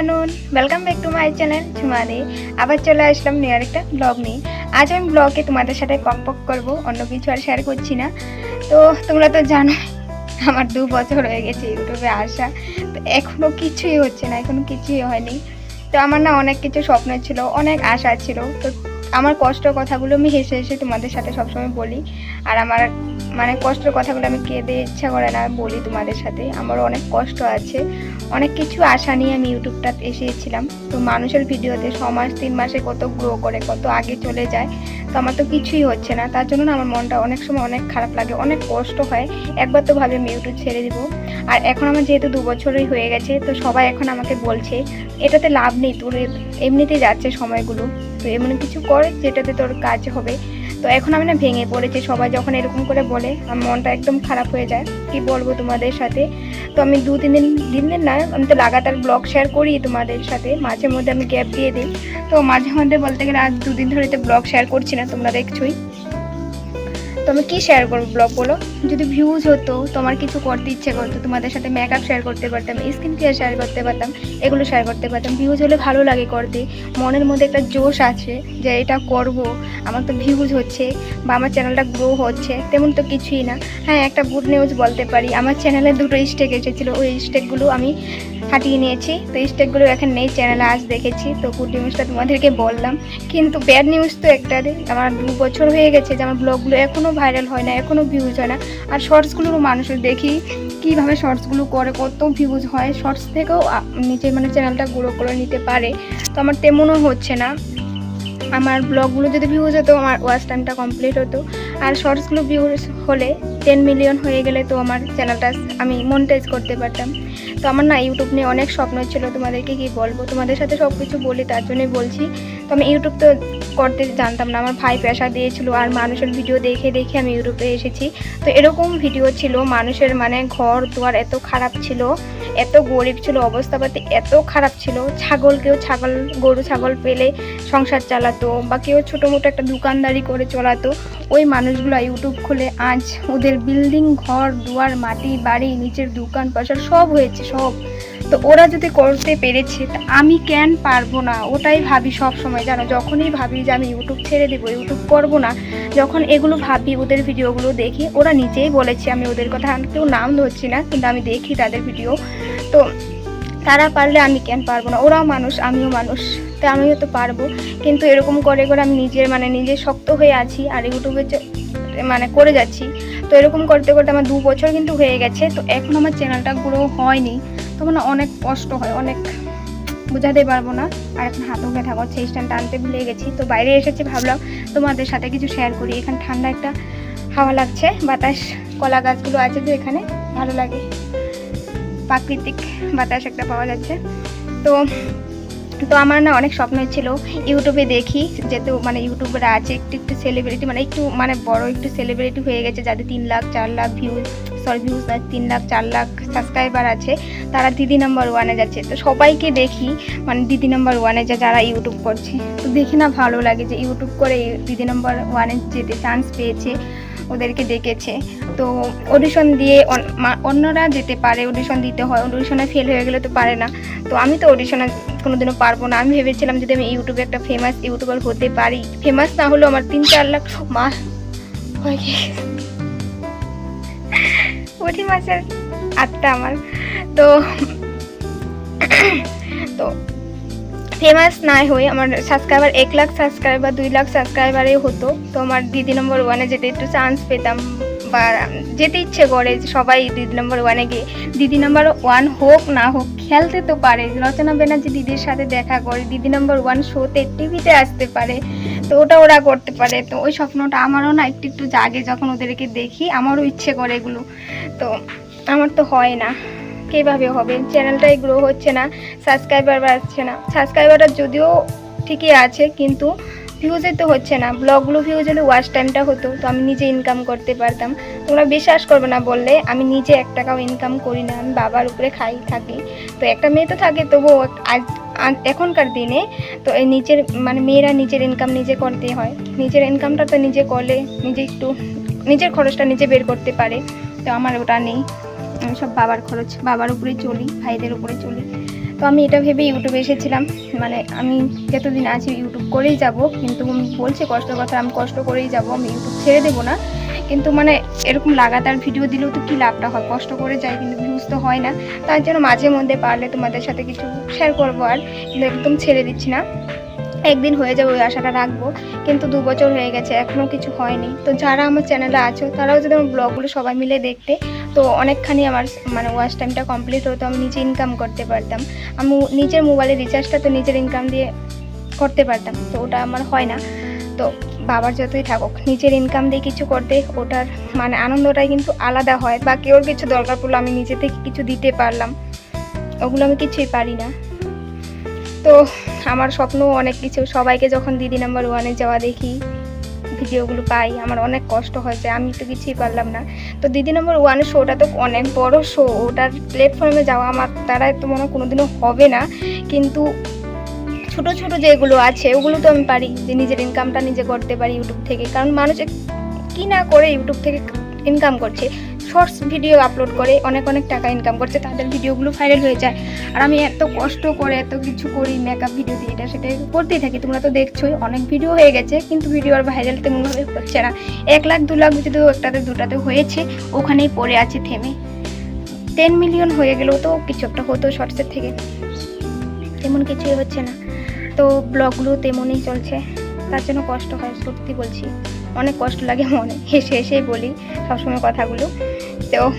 Afternoon welcome back to my channel Jhumani আবার চলে আসলাম new একটা ব্লগ নিয়ে। আজ আমি ব্লগে তোমাদের সাথে পক পক করব, অন্য কিছু আর শেয়ার করছি না। তো তোমরা তো জানো, আমার দু বছর হয়ে গেছে ইউটিউবে আসা। তো এখনও কিছুই হচ্ছে না এখনও কিছুই হয়নি। তো আমার না অনেক কিছু স্বপ্ন ছিল, অনেক আশা ছিল। তো আমার কষ্ট কথাগুলো আমি হেসে হেসে তোমাদের সাথে সবসময় বলি। আর আমার মানে কষ্টের কথাগুলো আমি কেঁদে ইচ্ছা করে না বলি তোমাদের সাথে। আমার অনেক কষ্ট আছে। অনেক কিছু আশা নিয়ে আমি ইউটিউবটা এসেছিলাম। তো মানুষের ভিডিওতে ছ মাস তিন মাসে কত গ্রো করে, কত আগে চলে যায়, তো আমার তো কিছুই হচ্ছে না। তার জন্য না আমার মনটা অনেক সময় অনেক খারাপ লাগে, অনেক কষ্ট হয়। একবার তো ভাবে আমি ইউটিউব ছেড়ে দিব। আর এখন আমার যেহেতু দু বছরই হয়ে গেছে, তো সবাই এখন আমাকে বলছে, এটাতে লাভ নেই, তোর এমনিতেই যাচ্ছে সময়গুলো। তো এমন কিছু কর যেটাতে তোর কাজ হবে। তো এখন আমি না ভেঙে পড়েছি। সবাই যখন এরকম করে বলে, আমার মনটা একদম খারাপ হয়ে যায়। কি বলব তোমাদের সাথে? তো আমি দু তিন দিন দিন দিন না, আমি তো লাগাতার ব্লগ শেয়ার করি তোমাদের সাথে। মাঝে মধ্যে আমি গ্যাপ দিয়ে দিই। তো মাঝে মধ্যে বলতে গেলে আজ দুদিন ধরে তো ব্লগ শেয়ার করছি না, তোমরা দেখছোই। আমি কী শেয়ার করব ব্লগ বলো? যদি ভিউজ হতো, তোমার কিছু করতে ইচ্ছে করতো, তোমাদের সাথে মেকআপ শেয়ার করতে পারতাম স্কিন কেয়ার শেয়ার করতে পারতাম, এগুলো শেয়ার করতে পারতাম। ভিউজ হলে ভালো লাগে করতে। মনের মধ্যে একটা জোশ আছে যে এটা করব, আমার তো ভিউজ হচ্ছে, বা আমার চ্যানেলটা গ্রো হচ্ছে, তেমন তো কিছুই না। হ্যাঁ একটা গুড নিউজ বলতে পারি, আমার চ্যানেলে দুটো স্টেক এসেছিল, ওই স্টেকগুলো আমি হাঁটিয়ে নিয়েছি। তো স্টেকগুলো এখন নেই চ্যানেলে আজ দেখেছি। তো গুড নিউজটা তোমাদেরকে বললাম। কিন্তু ব্যাড নিউজ তো একটা আমার দু বছর হয়ে গেছে যে আমার ব্লগগুলো এখনও ভাইরাল হয় না এখনও ভিউজ হয় না। আর শর্টসগুলোরও মানুষের দেখি কীভাবে শর্টসগুলো করে কত ভিউজ হয়। শর্টস থেকেও আ, নিজে মানে চ্যানেলটা গ্রো করে নিতে পারে। তো আমার তেমনও হচ্ছে না। আমার ব্লগগুলো যদি ভিউজ হতো আমার ওয়াচ টাইমটা কমপ্লিট হতো। আর শর্টসগুলো ভিউজ হলে টেন মিলিয়ন হয়ে গেলে তো আমার চ্যানেলটা আমি মনিটাইজ করতে পারতাম। তো আমার না ইউটিউব নিয়ে অনেক স্বপ্ন ছিল তোমাদেরকে কি বলব? তোমাদের সাথে সব কিছু বলি তার জন্যই বলছি। তো আমি ইউটিউব তো করতে জানতাম না, আমার ভাই পেশা দিয়েছিল আর মানুষের ভিডিও দেখে দেখে আমি ইউটিউবে এসেছি। তো এরকম ভিডিও ছিল, মানুষের মানে ঘর দুয়ার এত খারাপ ছিল, এত গরিব ছিল অবস্থা অবস্থাপাতি এত খারাপ ছিল। ছাগল, কেউ ছাগল, গরু, ছাগল পেলে সংসার চালাতো বা কেউ ছোটো মোটো একটা দোকানদারি করে চলাতো, ওই মানুষগুলো ইউটিউব খুলে আজ ওদের বিল্ডিং ঘর, দুয়ার, মাটি, বাড়ি, নিচের দোকান পয়সা সব হয়েছে, সব। তো ওরা যদি করতে পেরেছে, তা আমি কেন পারব না? ওটাই ভাবি সব সময় জানো? যখনই ভাবি যে আমি ইউটিউব ছেড়ে দেবো ইউটিউব করব না, যখন এগুলো ভাবি, ওদের ভিডিওগুলো দেখি, ওরা নিজেই বলেছে আমি ওদের কথা কেউ নাম ধরছি না, কিন্তু আমি দেখি তাদের ভিডিও। তো তারা পারলে আমি কেন পারব না? ওরাও মানুষ, আমিও মানুষ, তো আমিও তো পারব। কিন্তু এরকম করে করে আমি নিজের মানে নিজে শক্ত হয়ে আছি আর ইউটিউবে মানে করে যাচ্ছি। তো এরকম করতে করতে আমার দু বছর কিন্তু হয়ে গেছে, তো এখন আমার চ্যানেলটা গ্রো হয়নি। তো মানে অনেক কষ্ট হয়, অনেক বোঝাতে পারব না। আর এখন হাতও ব্যথা করছে, স্ট্যান্ড টানতে ভুলে গেছি। তো বাইরে এসেছি, ভাবলাম তোমাদের সাথে কিছু শেয়ার করি। এখানে ঠান্ডা একটা হাওয়া লাগছে, বাতাস, কলা গাছগুলো আছে তো এখানে, ভালো লাগে। প্রাকৃতিক বাতাস একটা পাওয়া যাচ্ছে। তো তো আমার না অনেক স্বপ্ন ছিল ইউটিউবে দেখি যেহেতু মানে ইউটিউবার আছে, একটু একটু সেলিব্রিটি মানে একটু মানে বড় একটু সেলিব্রিটি হয়ে গেছে, যাদের তিন লাখ, চার লাখ ভিউজ সরি ভিউজ না তিন লাখ, চার লাখ সাবস্ক্রাইবার আছে, তারা দিদি নাম্বার ওয়ানে যাচ্ছে। তো সবাইকে দেখি মানে দিদি নাম্বার ওয়ানে যা, যারা ইউটিউব করছে। তো দেখি না ভালো লাগে যে ইউটিউব করে দিদি নাম্বার ওয়ানে যেতে চান্স পেয়েছে। ওদেরকে ডেকেছে। তো অডিশন দিয়ে অন্যরা যেতে পারে অডিশন দিতে হয় অডিশনে ফেল হয়ে গেলে তো পারে না। তো আমি তো অডিশনে কোনোদিনও পারব না। আমি ভেবেছিলাম যদি আমি ইউটিউবে একটা ফেমাস ইউটিউবার হতে পারি ফেমাস না হলেও আমার তিন চার লাখ মা হয়ে গেছে। পুঁটি মাছের আটটা আমার। তো তো ফেমাস নাই হয়ে আমার সাবস্ক্রাইবার এক লাখ সাবস্ক্রাইবার দুই লাখ সাবস্ক্রাইবারে হতো। তো আমার দিদি নম্বর ওয়ানে যেতে একটু চান্স পেতাম বা যেতে ইচ্ছে করে সবাই দিদি নম্বর ওয়ানে গিয়ে। দিদি নম্বর ওয়ান হোক না হোক, খেলতে তো পারে। রচনা ব্যানার্জি দিদির সাথে দেখা করে, দিদি নম্বর ওয়ান শোতে টিভিতে আসতে পারে। তো ওটা ওরা করতে পারে। তো ওই স্বপ্নটা আমারও না একটু একটু জাগে যখন ওদেরকে দেখি। আমারও ইচ্ছে করে এগুলো। তো আমার তো হয় না। কীভাবে হবে। চ্যানেলটাই গ্রো হচ্ছে না সাবস্ক্রাইবার বাড়ছে না। সাবস্ক্রাইবারটা যদিও ঠিকই আছে, কিন্তু ভিউজে তো হচ্ছে না। ব্লগগুলো ভিউজ হলে ওয়াচ টাইমটা হতো, তো আমি নিজে ইনকাম করতে পারতাম। তোমরা বিশ্বাস করবে না বললে, আমি নিজে এক টাকাও ইনকাম করি না, আমি বাবার উপরে খাই থাকি। তো একটা মেয়ে তো থাকে, তবুও আজ এখনকার দিনে তো এই নিজের মানে মেয়েরা নিজের ইনকাম নিজে করতে হয়। নিজের ইনকামটা তো নিজে করলে নিজে একটু, নিজের খরচটা নিজে বের করতে পারে। তো আমার ওটা নেই। আমি সব বাবার খরচ, বাবার উপরে চলি, ভাইদের উপরে চলি। তো আমি এটা ভেবে ইউটিউবে এসেছিলাম। মানে আমি যতদিন আছি ইউটিউব করেই যাব, কিন্তু বলছি কষ্ট কথা, আমি কষ্ট করেই যাব, আমি ইউটিউব ছেড়ে দেবো না। কিন্তু মানে এরকম লাগাতার ভিডিও দিলেও তো কী লাভটা হয়? কষ্ট করে যাই, কিন্তু ভিউজ তো হয় না। তার জন্য মাঝে মধ্যে পারলে তোমাদের সাথে কিছু শেয়ার করব আর, কিন্তু একদম ছেড়ে দিচ্ছি না। একদিন হয়ে যাবে ওই আশাটা রাখব, কিন্তু দু বছর হয়ে গেছে এখনও কিছু হয়নি। তো যারা আমার চ্যানেলে আছো, তারাও যদি আমার ব্লগগুলো সবাই মিলে দেখতে তো অনেকখানি আমার মানে ওয়াচ টাইমটা কমপ্লিট হতো আমি নিজে ইনকাম করতে পারতাম। আমি নিজের মোবাইলের রিচার্জটা তো নিজের ইনকাম দিয়ে করতে পারতাম, তো ওটা আমার হয় না। তো বাবার যতই থাকুক, নিজের ইনকাম দিয়ে কিছু করতে, ওটার মানে আনন্দটাই কিন্তু আলাদা হয়। বা কেউ কিছু দরকার পড়ল, আমি নিজে থেকে কিছু দিতে পারলাম। ওগুলো আমি কিছুই পারি না। তো আমার স্বপ্ন অনেক কিছু। সবাইকে যখন দিদি নাম্বার ওয়ানে যাওয়া দেখি ভিডিওগুলো পাই, আমার অনেক কষ্ট হয় যে আমি তো কিছুই পারলাম না। তো দিদি নম্বর ওয়ান শোটা তো অনেক বড় শো ওটার প্ল্যাটফর্মে যাওয়া আমার দ্বারা তো মনে হয় কোনোদিনও হবে না। কিন্তু ছোট ছোট যেগুলো আছে, ওগুলো তো আমি পারি, যে নিজের ইনকামটা নিজে করতে পারি ইউটিউব থেকে। কারণ মানুষ কি না করে ইউটিউব থেকে ইনকাম করছে। শর্টস ভিডিও আপলোড করে অনেক অনেক টাকা ইনকাম করছে, তাদের ভিডিওগুলো ভাইরাল হয়ে যায়। আর আমি এত কষ্ট করে এত কিছু করি মেকআপ ভিডিও দিয়ে, এটা সেটা করতেই থাকি। তোমরা তো দেখছোই, অনেক ভিডিও হয়ে গেছে, কিন্তু ভিডিও আর ভাইরাল তেমনভাবে হচ্ছে না। এক লাখ, দু লাখ যদি একটাতে, দুটাতে হয়েছে, ওখানেই পড়ে আছে থেমে। টেন মিলিয়ন হয়ে গেলেও তো কিছু একটা হতো শর্টসের থেকে। তেমন কিছুই হচ্ছে না। তো ব্লগগুলো তেমনই চলছে। তার জন্য কষ্ট হয়, সত্যি বলছি। অনেক কষ্ট লাগে মনে হেসে হেসেই বলি সবসময় কথাগুলো। তো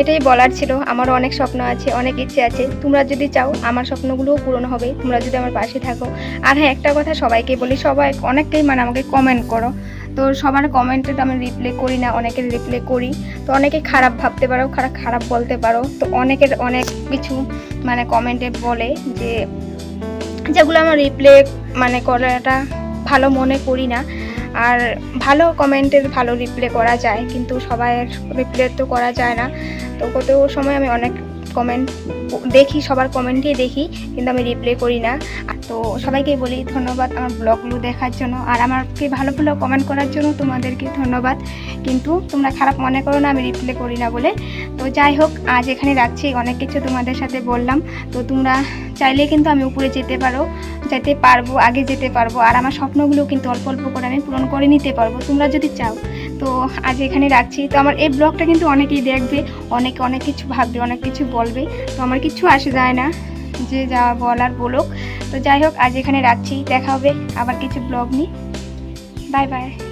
এটাই বলার ছিল, আমার অনেক স্বপ্ন আছে, অনেক ইচ্ছে আছে। তোমরা যদি চাও, আমার স্বপ্নগুলোও পূরণ হবে, তোমরা যদি আমার পাশে থাকো। আর হ্যাঁ একটা কথা সবাইকে বলি, সবাই অনেকটাই মানে আমাকে কমেন্ট করো। তো সবার কমেন্টে তো আমি রিপ্লে করি না, অনেকের রিপ্লে করি। তো অনেকে খারাপ ভাবতে পারো খারাপ খারাপ বলতে পারো। তো অনেকের অনেক কিছু মানে কমেন্টে বলে যে, যেগুলো আমার রিপ্লে মানে করাটা ভালো মনে করি না। আর ভালো কমেন্টের ভালো রিপ্লে করা যায়, কিন্তু সবাইয়ের রিপ্লে তো করা যায় না। তো কত সময় আমি অনেক কমেন্ট দেখি, সবার কমেন্টই দেখি, কিন্তু আমি রিপ্লে করি না। তো সবাইকে বলি ধন্যবাদ আমার ব্লগগুলো দেখার জন্য। আর আমাকে ভালো ভালো কমেন্ট করার জন্য তোমাদেরকে ধন্যবাদ। কিন্তু তোমরা খারাপ মনে করো না, আমি রিপ্লে করি না বলে। তো যাই হোক, আজ এখানে রাখছি। অনেক কিছু তোমাদের সাথে বললাম। তো তোমরা চাইলে কিন্তু আমি উপরে যেতে পারো, যেতে পারব, আগে যেতে পারব। আর আমার স্বপ্নগুলো কিন্তু অল্প অল্প করে আমি পূরণ করে নিতে পারব, তোমরা যদি চাও। তো আজ এখানে রাখছি। তো আমার এই ব্লগটা কিন্তু অনেকেই দেখবে, অনেকে অনেক কিছু ভাববে, অনেক কিছু বলবে। তো আমার কিছু আসে যায় না, যে যা বলার বলুক। তো যাই হোক, আজ এখানে রাখছি। দেখা হবে আবার কিছু ব্লগ নিই বাই বাই।